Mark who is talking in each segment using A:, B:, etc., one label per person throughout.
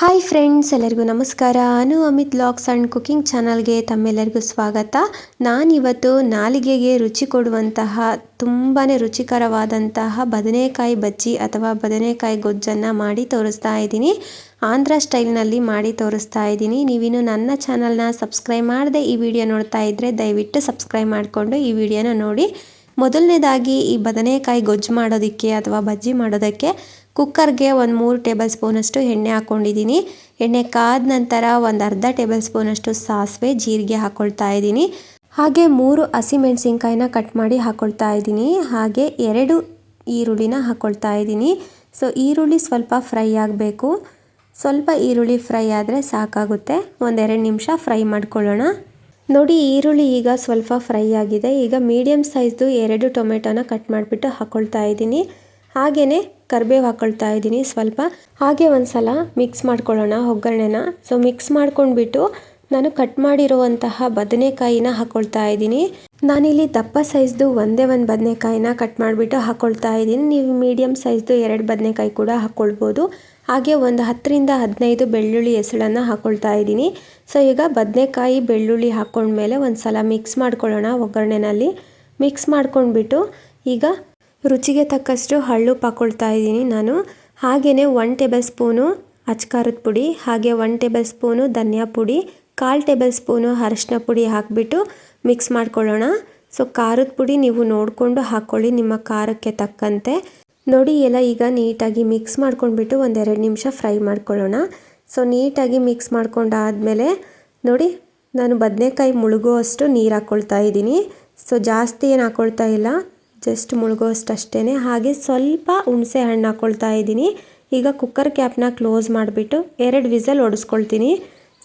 A: Hi friends ಎಲ್ಲರಿಗೂ ನಮಸ್ಕಾರ. Anu Amit looks and cooking ಚಾನಲ್ಗೆ ತಮ್ಮೆಲ್ಲರಿಗೂ ಸ್ವಾಗತ. ನಾನಿವತ್ತು ನಾಲಿಗೆಗೆ ರುಚಿ ಕೊಡುವಂತಹ ತುಂಬಾ ರುಚಿಕರವಾದಂತಹ ಬದನೆಕಾಯಿ ಬಜ್ಜಿ ಅಥವಾ ಬದನೆಕಾಯಿ ಗೊಜ್ಜನ್ನು ಮಾಡಿ ತೋರಿಸ್ತಾ ಇದ್ದೀನಿ. ಆಂಧ್ರ ಸ್ಟೈಲ್ನಲ್ಲಿ ಮಾಡಿ ತೋರಿಸ್ತಾ ಇದ್ದೀನಿ. ನೀವಿನ್ನು ನನ್ನ ಚಾನಲ್ನ ಸಬ್ಸ್ಕ್ರೈಬ್ ಮಾಡದೆ ಈ ವಿಡಿಯೋ ನೋಡ್ತಾ ಇದ್ದರೆ ದಯವಿಟ್ಟು ಸಬ್ಸ್ಕ್ರೈಬ್ ಮಾಡಿಕೊಂಡು ಈ ವಿಡಿಯೋನ ನೋಡಿ. ಮೊದಲನೇದಾಗಿ ಈ ಬದನೆಕಾಯಿ ಗೊಜ್ಜು ಮಾಡೋದಕ್ಕೆ ಅಥವಾ ಬಜ್ಜಿ ಮಾಡೋದಕ್ಕೆ ಕುಕ್ಕರ್ಗೆ ಒಂದು ಮೂರು ಟೇಬಲ್ ಸ್ಪೂನಷ್ಟು ಎಣ್ಣೆ ಹಾಕ್ಕೊಂಡಿದ್ದೀನಿ. ಎಣ್ಣೆ ಕಾದ ನಂತರ ಒಂದು ಅರ್ಧ ಟೇಬಲ್ ಸ್ಪೂನಷ್ಟು ಸಾಸಿವೆ ಜೀರಿಗೆ ಹಾಕ್ಕೊಳ್ತಾ ಇದ್ದೀನಿ. ಹಾಗೆ ಮೂರು ಹಸಿಮೆಣಸಿನ್ಕಾಯಿನ ಕಟ್ ಮಾಡಿ ಹಾಕ್ಕೊಳ್ತಾ ಇದ್ದೀನಿ. ಹಾಗೆ ಎರಡು ಈರುಳ್ಳಿನ ಹಾಕ್ಕೊಳ್ತಾ ಇದ್ದೀನಿ. ಸೊ, ಈರುಳ್ಳಿ ಸ್ವಲ್ಪ ಫ್ರೈ ಆಗಬೇಕು. ಸ್ವಲ್ಪ ಈರುಳ್ಳಿ ಫ್ರೈ ಆದರೆ ಸಾಕಾಗುತ್ತೆ. ಒಂದೆರಡು ನಿಮಿಷ ಫ್ರೈ ಮಾಡ್ಕೊಳ್ಳೋಣ. ನೋಡಿ ಈರುಳ್ಳಿ ಈಗ ಸ್ವಲ್ಪ ಫ್ರೈ ಆಗಿದೆ. ಈಗ ಮೀಡಿಯಮ್ ಸೈಜ್ದು ಎರಡು ಟೊಮೆಟೊನ ಕಟ್ ಮಾಡಿಬಿಟ್ಟು ಹಾಕ್ಕೊಳ್ತಾ ಇದ್ದೀನಿ. ಹಾಗೆಯೇ ಕರಿಬೇವು ಹಾಕ್ಕೊಳ್ತಾ ಇದ್ದೀನಿ ಸ್ವಲ್ಪ. ಹಾಗೆ ಒಂದು ಸಲ ಮಿಕ್ಸ್ ಮಾಡ್ಕೊಳ್ಳೋಣ ಒಗ್ಗರಣೆನ. ಸೊ ಮಿಕ್ಸ್ ಮಾಡ್ಕೊಂಡ್ಬಿಟ್ಟು ನಾನು ಕಟ್ ಮಾಡಿರುವಂತಹ ಬದನೆಕಾಯಿನ ಹಾಕ್ಕೊಳ್ತಾ ಇದ್ದೀನಿ. ನಾನಿಲ್ಲಿ ದಪ್ಪ ಸೈಜ್ದು ಒಂದೇ ಒಂದು ಬದನೆಕಾಯಿನ ಕಟ್ ಮಾಡಿಬಿಟ್ಟು ಹಾಕ್ಕೊಳ್ತಾ ಇದ್ದೀನಿ. ನೀವು ಮೀಡಿಯಮ್ ಸೈಜ್ದು ಎರಡು ಬದನೆಕಾಯಿ ಕೂಡ ಹಾಕ್ಕೊಳ್ಬೋದು ಹಾಗೆ ಒಂದು ಹತ್ತರಿಂದ ಹದಿನೈದು ಬೆಳ್ಳುಳ್ಳಿ ಹೆಸಳನ್ನು ಹಾಕ್ಕೊಳ್ತಾ ಇದ್ದೀನಿ. ಸೊ, ಈಗ ಬದನೆಕಾಯಿ, ಬೆಳ್ಳುಳ್ಳಿ ಹಾಕ್ಕೊಂಡ್ಮೇಲೆ ಒಂದು ಸಲ ಮಿಕ್ಸ್ ಮಾಡ್ಕೊಳ್ಳೋಣ ಒಗ್ಗರಣೆನಲ್ಲಿ. ಮಿಕ್ಸ್ ಮಾಡ್ಕೊಂಡ್ಬಿಟ್ಟು ಈಗ ರುಚಿಗೆ ತಕ್ಕಷ್ಟು ಹಳ್ಳು ಪಾಕೊಳ್ತಾ ಇದ್ದೀನಿ ನಾನು. ಹಾಗೆಯೇ ಒನ್ ಟೇಬಲ್ ಸ್ಪೂನು ಅಚ್ಕಾರದ ಪುಡಿ, ಹಾಗೆ ಒನ್ ಟೇಬಲ್ ಸ್ಪೂನು ಧನಿಯಾ ಪುಡಿ ಕಾಲು ಟೇಬಲ್ ಸ್ಪೂನು ಅರಶಿನ ಪುಡಿ ಹಾಕಿಬಿಟ್ಟು ಮಿಕ್ಸ್ ಮಾಡ್ಕೊಳ್ಳೋಣ. ಸೊ, ಖಾರದ ಪುಡಿ ನೀವು ನೋಡಿಕೊಂಡು ಹಾಕ್ಕೊಳ್ಳಿ, ನಿಮ್ಮ ಖಾರಕ್ಕೆ ತಕ್ಕಂತೆ. ನೋಡಿ, ಎಲ್ಲ ಈಗ ನೀಟಾಗಿ ಮಿಕ್ಸ್ ಮಾಡ್ಕೊಂಡ್ಬಿಟ್ಟು ಒಂದೆರಡು ನಿಮಿಷ ಫ್ರೈ ಮಾಡ್ಕೊಳ್ಳೋಣ. ಸೊ, ನೀಟಾಗಿ ಮಿಕ್ಸ್ ಮಾಡ್ಕೊಂಡಾದಮೇಲೆ ನೋಡಿ, ನಾನು ಬದನೆಕಾಯಿ ಮುಳುಗೋ ಅಷ್ಟು ನೀರು ಹಾಕ್ಕೊಳ್ತಾ ಇದ್ದೀನಿ. ಸೊ, ಜಾಸ್ತಿ ಏನು ಹಾಕ್ಕೊಳ್ತಾ ಇಲ್ಲ, ಜಸ್ಟ್ ಮುಳುಗೋಷ್ಟು ಅಷ್ಟೇ ಹಾಗೆ ಸ್ವಲ್ಪ ಹುಣಸೆ ಹಣ್ಣು ಹಾಕ್ಕೊಳ್ತಾ ಇದ್ದೀನಿ. ಈಗ ಕುಕ್ಕರ್ ಕ್ಯಾಪ್ನ ಕ್ಲೋಸ್ ಮಾಡಿಬಿಟ್ಟು ಎರಡು ವಿಸಲ್ ಹೊಡೆಸ್ಕೊಳ್ತೀನಿ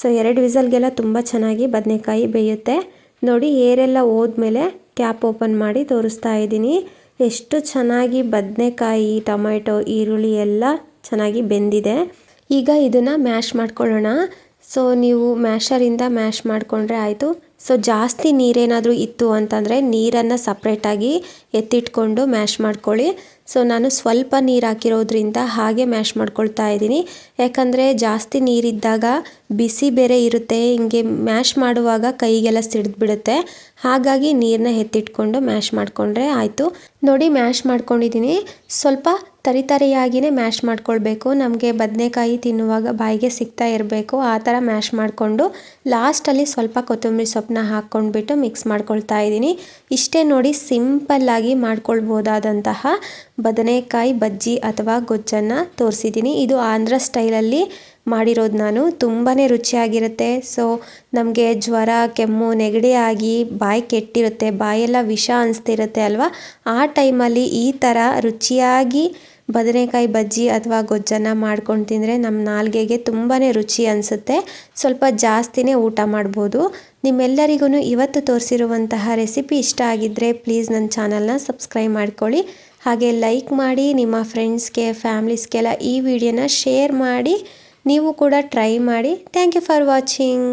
A: ಸೊ ಎರಡು ವಿಸಲ್ಗೆಲ್ಲ ತುಂಬ ಚೆನ್ನಾಗಿ ಬದನೆಕಾಯಿ ಬೇಯುತ್ತೆ. ನೋಡಿ, ಏರೆಲ್ಲ ಹೋದ್ಮೇಲೆ ಕ್ಯಾಪ್ ಓಪನ್ ಮಾಡಿ ತೋರಿಸ್ತಾ ಇದ್ದೀನಿ. ಎಷ್ಟು ಚೆನ್ನಾಗಿ ಬದನೆಕಾಯಿ, ಟೊಮೆಟೊ, ಈರುಳ್ಳಿ ಎಲ್ಲ ಚೆನ್ನಾಗಿ ಬೆಂದಿದೆ. ಈಗ ಇದನ್ನು ಮ್ಯಾಶ್ ಮಾಡ್ಕೊಳ್ಳೋಣ. ಸೊ ನೀವು ಮ್ಯಾಶರಿಂದ ಮ್ಯಾಶ್ ಮಾಡಿಕೊಂಡ್ರೆ ಆಯಿತು. ಸೊ ಜಾಸ್ತಿ ನೀರೇನಾದರೂ ಇತ್ತು ಅಂತಂದರೆ ನೀರನ್ನು ಸಪ್ರೇಟಾಗಿ ಎತ್ತಿಟ್ಕೊಂಡು ಮ್ಯಾಶ್ ಮಾಡ್ಕೊಳ್ಳಿ. ಸೊ ನಾನು ಸ್ವಲ್ಪ ನೀರು ಹಾಕಿರೋದ್ರಿಂದ ಹಾಗೆ ಮ್ಯಾಶ್ ಮಾಡ್ಕೊಳ್ತಾ ಇದ್ದೀನಿ. ಯಾಕಂದರೆ ಜಾಸ್ತಿ ನೀರಿದ್ದಾಗ ಬಿಸಿ ಬೇರೆ ಇರುತ್ತೆ. ಹಿಂಗೆ ಮ್ಯಾಶ್ ಮಾಡುವಾಗ ಕೈಗೆಲ್ಲ ಸಿಡಿದ್ಬಿಡುತ್ತೆ. ಹಾಗಾಗಿ ನೀರನ್ನ ಎತ್ತಿಟ್ಕೊಂಡು ಮ್ಯಾಶ್ ಮಾಡಿಕೊಂಡ್ರೆ ಆಯಿತು. ನೋಡಿ ಮ್ಯಾಶ್ ಮಾಡ್ಕೊಂಡಿದ್ದೀನಿ. ಸ್ವಲ್ಪ ತರಿತರಿಯಾಗಿಯೇ ಮ್ಯಾಶ್ ಮಾಡ್ಕೊಳ್ಬೇಕು. ನಮಗೆ ಬದನೆಕಾಯಿ ತಿನ್ನುವಾಗ ಬಾಯಿಗೆ ಸಿಗ್ತಾ ಇರಬೇಕು. ಆ ಥರ ಮ್ಯಾಶ್ ಮಾಡಿಕೊಂಡು ಲಾಸ್ಟಲ್ಲಿ ಸ್ವಲ್ಪ ಕೊತ್ತಂಬರಿ ಸೊಪ್ಪನ್ನ ಹಾಕ್ಕೊಂಡ್ಬಿಟ್ಟು ಮಿಕ್ಸ್ ಮಾಡ್ಕೊಳ್ತಾ ಇದ್ದೀನಿ. ಇಷ್ಟೇ ನೋಡಿ ಸಿಂಪಲ್ಲಾಗಿ ಮಾಡ್ಕೊಳ್ಬೋದಾದಂತಹ ಬದನೆಕಾಯಿ ಬಜ್ಜಿ ಅಥವಾ ಗೊಜ್ಜನ್ನು ತೋರಿಸಿದ್ದೀನಿ. ಇದು ಆಂಧ್ರ ಸ್ಟೈಲಲ್ಲಿ ಮಾಡಿರೋದು ನಾನು. ತುಂಬಾ ರುಚಿಯಾಗಿರುತ್ತೆ. ಸೊ, ನಮಗೆ ಜ್ವರ, ಕೆಮ್ಮು, ನೆಗಡಿ ಆಗಿ ಬಾಯಿ ಕೆಟ್ಟಿರುತ್ತೆ, ಬಾಯೆಲ್ಲ ವಿಷ ಅನಿಸ್ತಿರುತ್ತೆ ಅಲ್ವಾ? ಆ ಟೈಮಲ್ಲಿ ಈ ಥರ ರುಚಿಯಾಗಿ ಬದನೆಕಾಯಿ ಬಜ್ಜಿ ಅಥವಾ ಗೊಜ್ಜನ್ನು ಮಾಡ್ಕೊಂಡು ತಿಂದರೆ ನಮ್ಮ ನಾಲ್ಗೆಗೆ ತುಂಬಾ ರುಚಿ ಅನಿಸುತ್ತೆ. ಸ್ವಲ್ಪ ಜಾಸ್ತಿನೇ ಊಟ ಮಾಡ್ಬೋದು. ನಿಮ್ಮೆಲ್ಲರಿಗೂ ಇವತ್ತು ತೋರಿಸಿರುವಂತಹ ರೆಸಿಪಿ ಇಷ್ಟ ಆಗಿದ್ದರೆ ಪ್ಲೀಸ್ ನನ್ನ ಚಾನಲ್ನ ಸಬ್ಸ್ಕ್ರೈಬ್ ಮಾಡ್ಕೊಳ್ಳಿ. ಹಾಗೆ ಲೈಕ್ ಮಾಡಿ, ನಿಮ್ಮ ಫ್ರೆಂಡ್ಸ್ಗೆ, ಫ್ಯಾಮ್ಲೀಸ್ಗೆಲ್ಲ ಈ ವಿಡಿಯೋನ ಶೇರ್ ಮಾಡಿ, ನೀವು ಕೂಡ ಟ್ರೈ ಮಾಡಿ. Thank you for watching.